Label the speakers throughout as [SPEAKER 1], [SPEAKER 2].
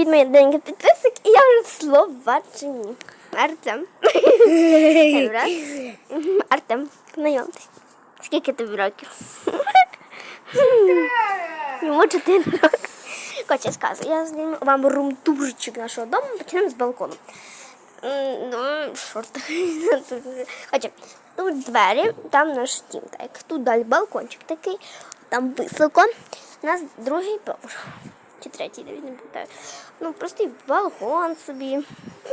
[SPEAKER 1] Привіт, мої деньги підписок, і я вже в Словаччині. Артем. Артем, знайомтесь. Скільки тобі років? Йому 4 роки. Коротше, скажу, я зніму вам румтужечок нашого дому, почнемо з балкону. М, Ну, шорт. Хоча, тут двері, там наш дім. Так, тут далі балкончик такий, там високо. У нас другий поверх. Третій, навіть не пам'ятаю. Ну, простий балкон собі.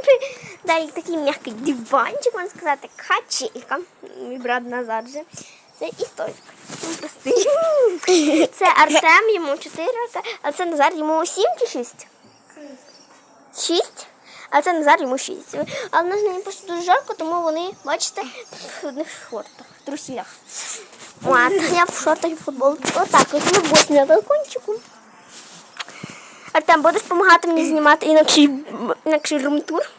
[SPEAKER 1] Далі такий м'який диванчик, можна сказати, качелька. Мій брат Назар же. Це і. Ну, простий. Це Артем, йому 4 роки, а це Назар, йому 7 чи 6? 6. А це Назар йому 6. А в нас не просто дуже жарко, тому вони, бачите, в одних шортах, в трусілях. От, я в шортах і в футболці. Отак, ось ми босі на балкончику. Артем, будеш допомагати мені знімати інакший, інакший румтур?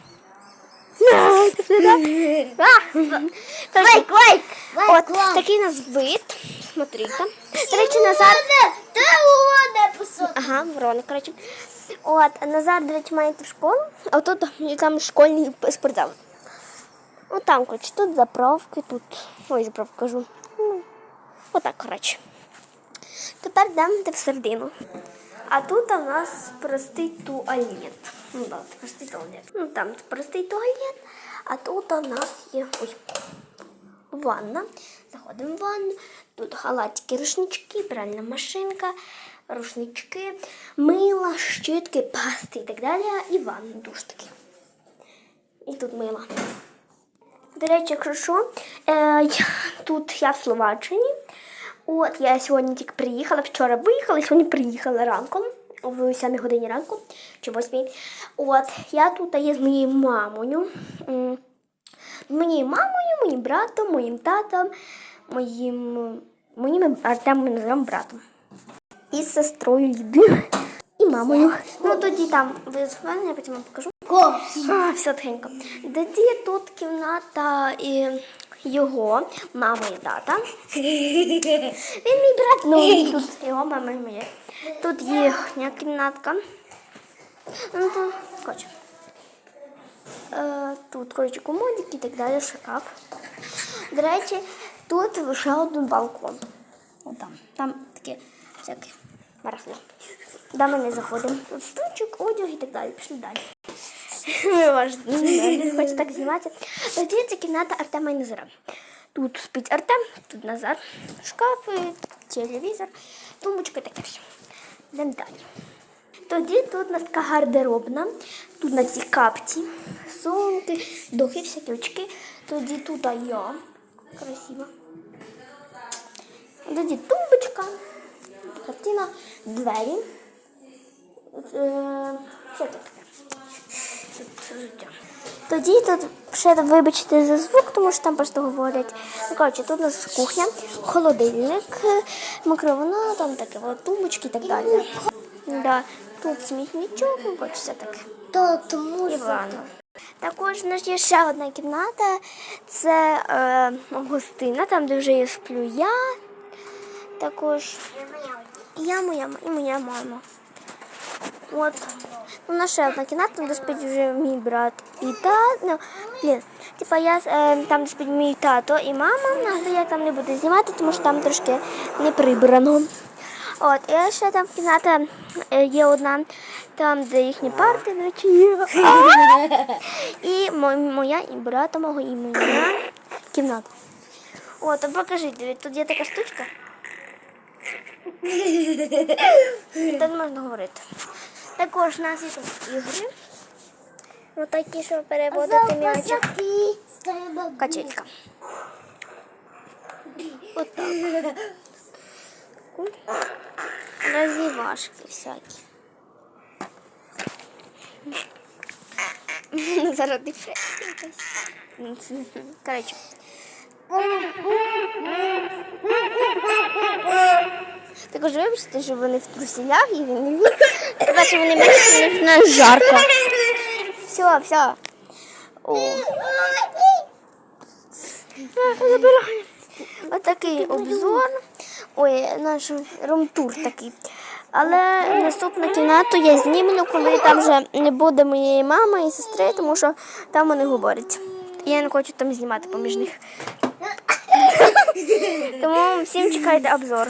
[SPEAKER 1] Лайк, лайк! От такий у нас вид. Смотрите. До речі, Назар. Ага, ворона, коротше. От, Назар, до речі, має ту школу, а тут там школьний спортзал. От там, коротше, тут заправки, тут. Ой, заправку кажу. Ну, отак, коротше. Тепер йдемо в середину. А тут у нас простий туалет. Ну це простий туалет. Ну там простий туалет, а тут у нас є ой, ванна. Заходимо в ванну. Тут халатики, рушнички, пральна машинка, рушнички, мила, щітки, пасти і так далі. І ванна душ такий. І тут мила. До речі, якщо що, е, я, тут я в Словаччині. От я сьогодні тільки приїхала, вчора виїхала, сьогодні приїхала ранком, о 7 годині ранку чи 8. От я тут є з моєю мамою. Моєю мамою, моїм братом, моїм татом, моїм моїм Артемом називаємо братом. І з сестрою Лідою. І мамою. Ну тоді там ви згодні, я потім вам покажу. А, все тихенько. Тоді тут кімната і його, мама і тата. Він мій брат, ну тут його мама і моя. Тут їхня кімнатка. Ну, то, коротше. Е, тут, коротше, комодик і так далі, шкаф. До речі, тут ще один балкон. О, там. Там таке всяке барахло. Де ми не заходимо. Стульчик, одяг і так далі. Пішли далі. Ваш не хоче так знімати. Тоді кімната Артема і Назара. Тут спить Артем, тут Назар, шкафи, телевізор, тумбочка і таке все. Йдемо далі. Тоді тут у нас така гардеробна, тут на ці капці, сумки, духи, всякі очки. Тоді тут я. Красиво. Тоді тумбочка, картина, двері. Е, таке? Тут життя. Тоді тут ще вибачте за звук, тому що там просто говорять. Ну, коротше, тут у нас кухня, холодильник, е, микроволновка, там таке, от, тумбочки і так далі. Да. Тут смітничок, ну, коротше, все таке.
[SPEAKER 2] То тому
[SPEAKER 1] І. Також у нас є ще одна кімната. Це е, гостина, там, де вже я сплю я. Також я моя і моя мама. От. У нас ще одна кімната, там де спить вже мій брат і тато. Ну, блін, типа я е, там, де спить мій тато і мама, але я там не буду знімати, тому що там трошки не прибрано. От, і ще там кімната е, є одна, там, де їхні парти, є. І моя, і брата мого, і моя кімната. От, покажіть, тут є така штучка. Тут можна говорити. Також у нас є тут ігри. Ось такі, що переводити м'ячик. Качелька. От так. Розвивашки всякі. Зараз депресія якась. Коротше. Також вибачте, що вони в трусілях і він Тебе, що вони менше не жарко. Все, все. Отакий обзор. Ой, наш румтур такий. Але наступну кімнату я знімлю, коли там вже не буде моєї мами і сестри, тому що там вони говорять. Я не хочу там знімати поміж них. Тому всім чекайте обзор.